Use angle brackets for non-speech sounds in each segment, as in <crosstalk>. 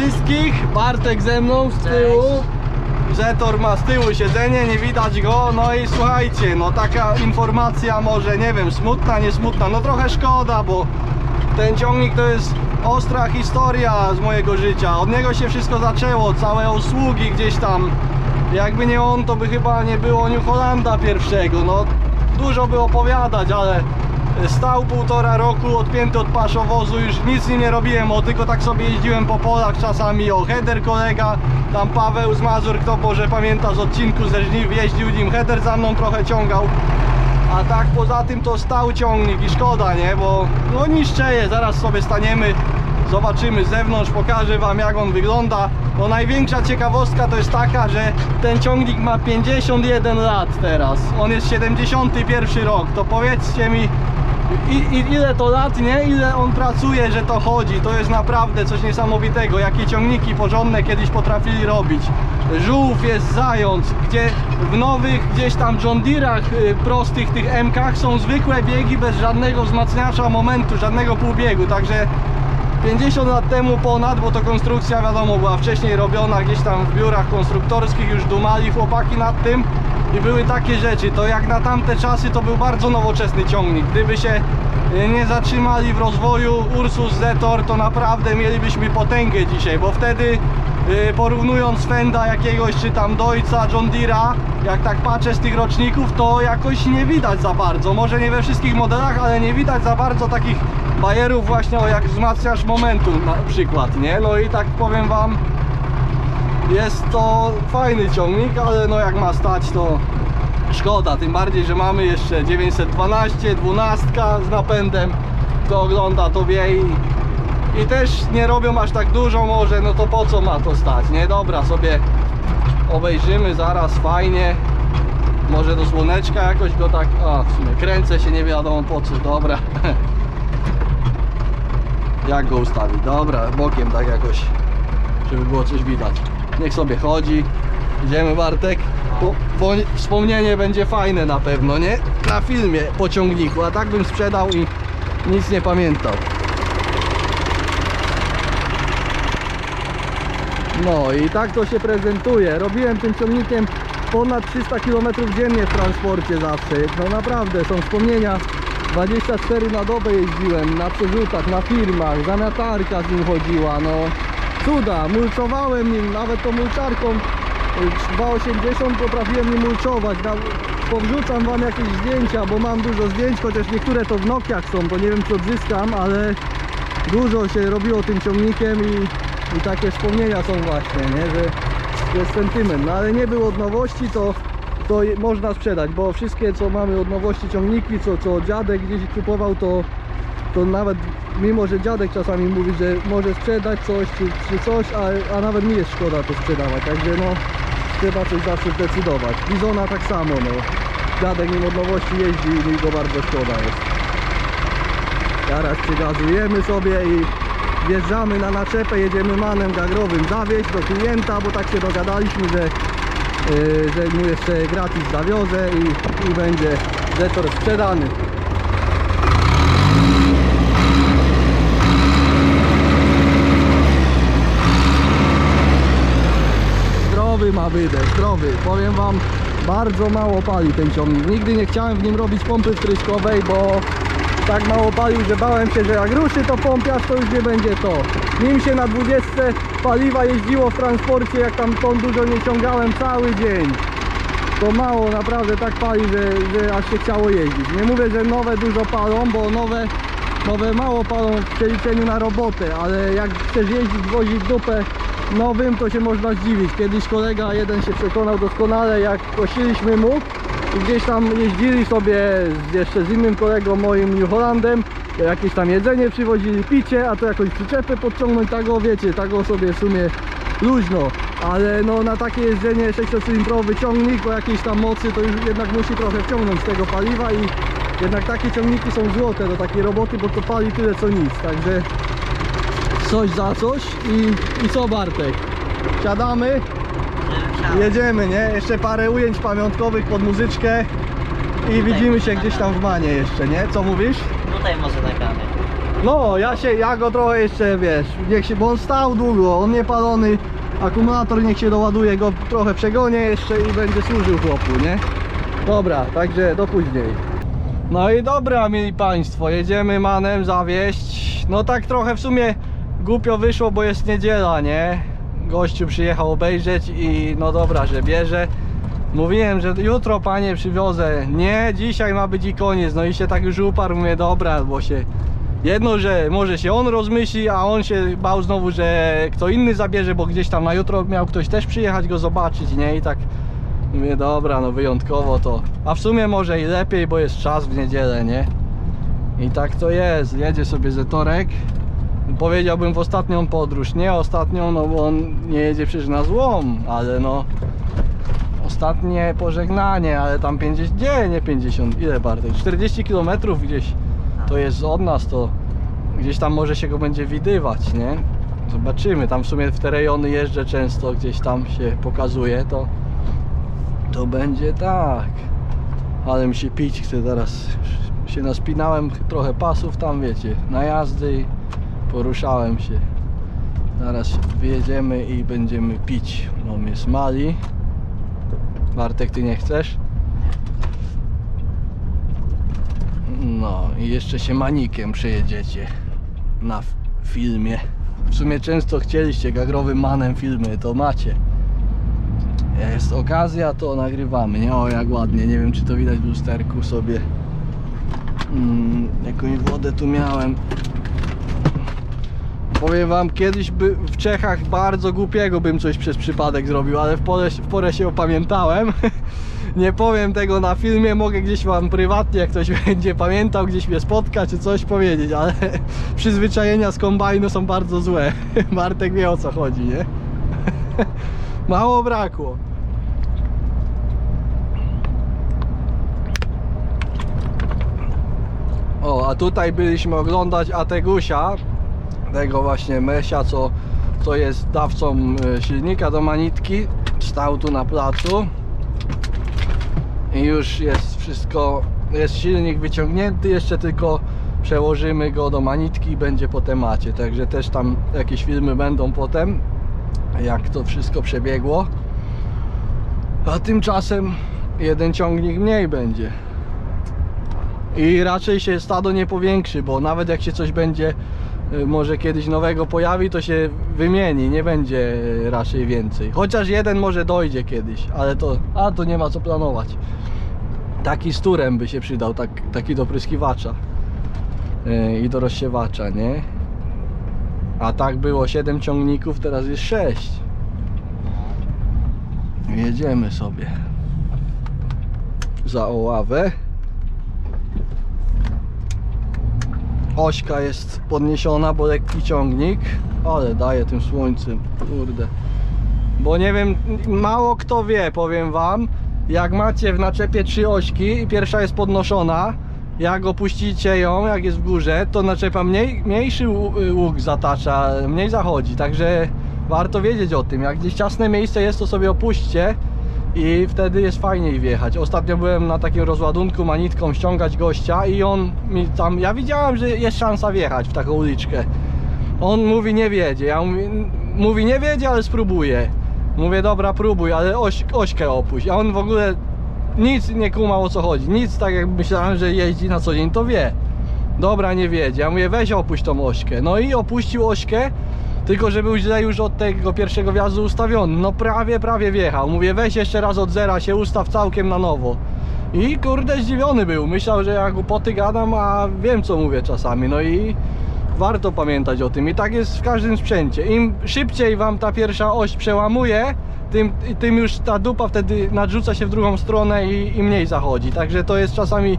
Wszystkich, Bartek ze mną z tyłu. Zetor ma z tyłu siedzenie, nie widać go. No i słuchajcie, no taka informacja może, nie wiem, smutna, nie smutna. No trochę szkoda, bo ten ciągnik to jest ostra historia z mojego życia. Od niego się wszystko zaczęło, całe usługi gdzieś tam. Jakby nie on, to by chyba nie było New Hollanda pierwszego. No dużo by opowiadać, ale stał półtora roku, odpięty od paszowozu, już nic nie robiłem, o tylko tak sobie jeździłem po polach czasami, o header kolega, tam Paweł z Mazur, kto może pamięta z odcinku ze Żniw, jeździł nim, header za mną trochę ciągał, a tak poza tym to stał ciągnik i szkoda, nie, bo no niszczeje, zaraz sobie staniemy, zobaczymy z zewnątrz, pokażę wam jak on wygląda. No największa ciekawostka to jest taka, że ten ciągnik ma 51 lat teraz. On jest 71 rok. To powiedzcie mi i, i, ile to lat, nie? Ile on pracuje, że to chodzi. To jest naprawdę coś niesamowitego. Jakie ciągniki porządne kiedyś potrafili robić. Żółw jest zając, gdzie w nowych gdzieś tam John y, prostych, tych MK są zwykłe biegi bez żadnego wzmacniacza momentu, żadnego półbiegu. Także 50 lat temu ponad, bo to konstrukcja wiadomo była wcześniej robiona gdzieś tam w biurach konstruktorskich, już dumali chłopaki nad tym i były takie rzeczy, to jak na tamte czasy to był bardzo nowoczesny ciągnik, gdyby się y, nie zatrzymali w rozwoju Ursus Zetor to naprawdę mielibyśmy potęgę dzisiaj, bo wtedy y, porównując Fenda jakiegoś czy tam Deutza, John Deere'a jak tak patrzę z tych roczników to jakoś nie widać za bardzo, może nie we wszystkich modelach, ale nie widać za bardzo takich bajerów właśnie o jak wzmacniasz momentu na przykład, nie? No i tak powiem wam jest to fajny ciągnik, ale no jak ma stać to szkoda, tym bardziej, że mamy jeszcze 912, 12 z napędem kto ogląda to wie i, i też nie robią aż tak dużo może, no to po co ma to stać, nie? Dobra, sobie obejrzymy zaraz fajnie może do słoneczka jakoś go tak, a w sumie kręcę się nie wiadomo po co, dobra <laughs> jak go ustawić, dobra, bokiem tak jakoś żeby było coś widać niech sobie chodzi idziemy Bartek po, po, wspomnienie będzie fajne na pewno, nie? na filmie po ciągniku, a tak bym sprzedał i nic nie pamiętał No i tak to się prezentuje. Robiłem tym ciągnikiem ponad 300 km dziennie w transporcie zawsze. No naprawdę, są wspomnienia. 24 na dobę jeździłem, na przerzutach, na firmach, zamiatarka z nim chodziła, no. Cuda, mulczowałem nim, nawet tą mulczarką y, 2,80 potrafiłem nim mulczować, na, powrzucam wam jakieś zdjęcia, bo mam dużo zdjęć, chociaż niektóre to w Nokiach są, to nie wiem czy odzyskam, ale dużo się robiło tym ciągnikiem i, i takie wspomnienia są właśnie, nie? że jest sentyment, no ale nie było od nowości, to, to je- można sprzedać, bo wszystkie co mamy od nowości ciągniki, co, co dziadek gdzieś kupował, to, to nawet mimo, że dziadek czasami mówi, że może sprzedać coś czy, czy coś, a, a nawet mi jest szkoda to sprzedawać, także no trzeba coś zawsze zdecydować. Bizona tak samo, no. Dziadek nim od nowości jeździ i mi go bardzo szkoda jest. Teraz przygazujemy sobie i wjeżdżamy na naczepę, jedziemy manem gagrowym zawieźć do klienta, bo tak się dogadaliśmy, że, że mu jeszcze gratis zawiozę i, i będzie zetor sprzedany. Zdrowy ma wydech, zdrowy. Powiem wam, bardzo mało pali ten ciągnik. Nigdy nie chciałem w nim robić pompy wtryskowej, bo tak mało palił, że bałem się, że jak ruszy to pompiarz, to już nie będzie to. Nim się na 20 paliwa jeździło w transporcie, jak tam ton dużo nie ciągałem cały dzień. To mało naprawdę tak pali, że, że aż się chciało jeździć. Nie mówię, że nowe dużo palą, bo nowe, nowe mało palą w przeliczeniu na robotę, ale jak chcesz jeździć, wozić dupę nowym, to się można zdziwić. Kiedyś kolega jeden się przekonał doskonale, jak kosiliśmy mu gdzieś tam jeździli sobie z, jeszcze z innym kolegą moim New Hollandem, jakieś tam jedzenie przywozili, picie, a to jakąś przyczepę podciągnąć, tak wiecie, tak sobie w sumie luźno, ale no na takie jeżdżenie 6-cylindrowy ciągnik o jakiejś tam mocy to już jednak musi trochę wciągnąć tego paliwa i jednak takie ciągniki są złote do takiej roboty, bo to pali tyle co nic, także coś za coś i, i co Bartek? Siadamy? Jedziemy, nie? Jeszcze parę ujęć pamiątkowych pod muzyczkę i widzimy się gdzieś tam w Manie jeszcze, nie? Co mówisz? Tutaj może nagramy. No, ja się, ja go trochę jeszcze, wiesz, niech się, bo on stał długo, on nie palony, akumulator niech się doładuje, go trochę przegonię jeszcze i będzie służył chłopu, nie? Dobra, także do później. No i dobra, mieli Państwo, jedziemy manem zawieść. No tak trochę w sumie głupio wyszło, bo jest niedziela, nie? Gościu przyjechał obejrzeć i no dobra, że bierze. Mówiłem, że jutro panie przywiozę. Nie, dzisiaj ma być i koniec. No i się tak już uparł, mówię, dobra, bo się... Jedno, że może się on rozmyśli, a on się bał znowu, że kto inny zabierze, bo gdzieś tam na jutro miał ktoś też przyjechać go zobaczyć, nie? I tak mówię, dobra, no wyjątkowo to. A w sumie może i lepiej, bo jest czas w niedzielę, nie? I tak to jest. Jedzie sobie Zetorek. Powiedziałbym w ostatnią podróż. Nie ostatnią, no bo on nie jedzie przecież na złom, ale no ostatnie pożegnanie, ale tam 50, nie, nie 50, ile Bartek? 40 km gdzieś to jest od nas, to gdzieś tam może się go będzie widywać, nie? Zobaczymy, tam w sumie w te rejony jeżdżę często, gdzieś tam się pokazuje, to to będzie tak. Ale mi się pić chce teraz. Się naspinałem trochę pasów tam, wiecie, na jazdy poruszałem się. Zaraz wyjedziemy i będziemy pić. No mnie smali. Bartek, ty nie chcesz? No i jeszcze się manikiem przejedziecie na filmie. W sumie często chcieliście gagrowym manem filmy, to macie. Jest okazja, to nagrywamy, nie? O jak ładnie, nie wiem czy to widać w lusterku sobie. Mm, jakąś wodę tu miałem. Powiem wam, kiedyś by w Czechach bardzo głupiego bym coś przez przypadek zrobił, ale w porę, w porę się opamiętałem. <laughs> Nie powiem tego na filmie, mogę gdzieś wam prywatnie, jak ktoś <laughs> będzie pamiętał, gdzieś mnie spotka, czy coś powiedzieć, ale <laughs> przyzwyczajenia z kombajnu są bardzo złe. Bartek wie o co chodzi, nie? Mało brakło. O, a tutaj byliśmy oglądać Ategusia, tego właśnie Mesia, co, co jest dawcą e, silnika do manitki. Stał tu na placu i już jest wszystko, jest silnik wyciągnięty, jeszcze tylko przełożymy go do manitki i będzie po temacie, także też tam jakieś filmy będą potem, jak to wszystko przebiegło. A tymczasem jeden ciągnik mniej będzie. I raczej się stado nie powiększy, bo nawet jak się coś będzie może kiedyś nowego pojawi, to się wymieni, nie będzie y, raczej więcej. Chociaż jeden może dojdzie kiedyś, ale to, a to nie ma co planować. Taki z turem by się przydał, tak, taki do pryskiwacza yy, i do rozsiewacza, nie? A tak było 7 ciągników, teraz jest 6. Jedziemy sobie za Oławę. Ośka jest podniesiona, bo lekki ciągnik, ale daje tym słońcem, kurde. Bo nie wiem, mało kto wie, powiem wam, jak macie w naczepie trzy ośki i pierwsza jest podnoszona, jak opuścicie ją, jak jest w górze, to naczepa mniej, mniejszy łu- łuk zatacza, mniej zachodzi, także warto wiedzieć o tym. Jak gdzieś ciasne miejsce jest, to sobie opuśćcie i wtedy jest fajniej wjechać. Ostatnio byłem na takim rozładunku manitką ściągać gościa i on mi tam, ja widziałem, że jest szansa wjechać w taką uliczkę. On mówi nie wiedzie, ja mówię, mówi nie wiedzie, ale spróbuję. Mówię dobra próbuj, ale oś, ośkę opuść. A on w ogóle nic nie kumał o co chodzi, nic tak jak myślałem, że jeździ na co dzień, to wie. Dobra, nie wiedzie. Ja mówię weź opuść tą ośkę. No i opuścił ośkę, tylko że był źle już od tego pierwszego wjazdu ustawiony. No prawie, prawie wjechał. Mówię weź jeszcze raz od zera się ustaw całkiem na nowo. I kurde zdziwiony był. Myślał, że ja głupoty gadam, a wiem co mówię czasami. No i warto pamiętać o tym. I tak jest w każdym sprzęcie. Im szybciej wam ta pierwsza oś przełamuje, tym, tym już ta dupa wtedy nadrzuca się w drugą stronę i, i mniej zachodzi. Także to jest czasami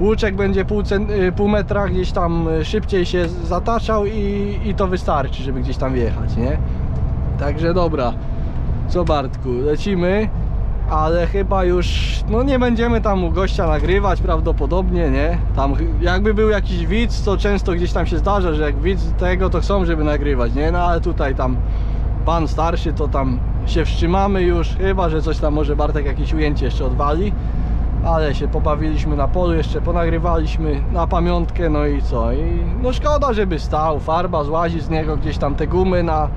łuczek będzie pół, cen, y, pół metra gdzieś tam y, szybciej się zataczał i, i to wystarczy, żeby gdzieś tam wjechać, nie? Także dobra. Co Bartku, lecimy, ale chyba już no nie będziemy tam u gościa nagrywać prawdopodobnie, nie? Tam jakby był jakiś widz, to często gdzieś tam się zdarza, że jak widz tego to chcą, żeby nagrywać, nie? No ale tutaj tam pan starszy to tam się wstrzymamy już, chyba że coś tam może Bartek jakieś ujęcie jeszcze odwali. Ale się pobawiliśmy na polu, jeszcze ponagrywaliśmy na pamiątkę, no i co? I no szkoda, żeby stał, farba złazi z niego, gdzieś tam te gumy na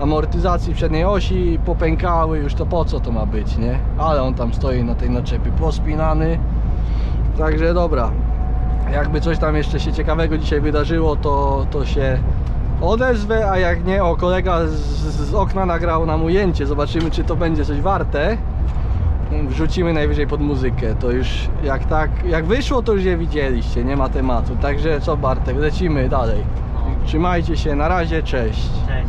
amortyzacji przedniej osi popękały, już to po co to ma być, nie? Ale on tam stoi na tej naczepie pospinany. Także dobra, jakby coś tam jeszcze się ciekawego dzisiaj wydarzyło, to, to się odezwę, a jak nie, o kolega z, z okna nagrał nam ujęcie, zobaczymy czy to będzie coś warte. Wrzucimy najwyżej pod muzykę, to już jak tak, jak wyszło to już je widzieliście, nie ma tematu. Także co Bartek, lecimy dalej. Trzymajcie się, na razie, cześć. Cześć.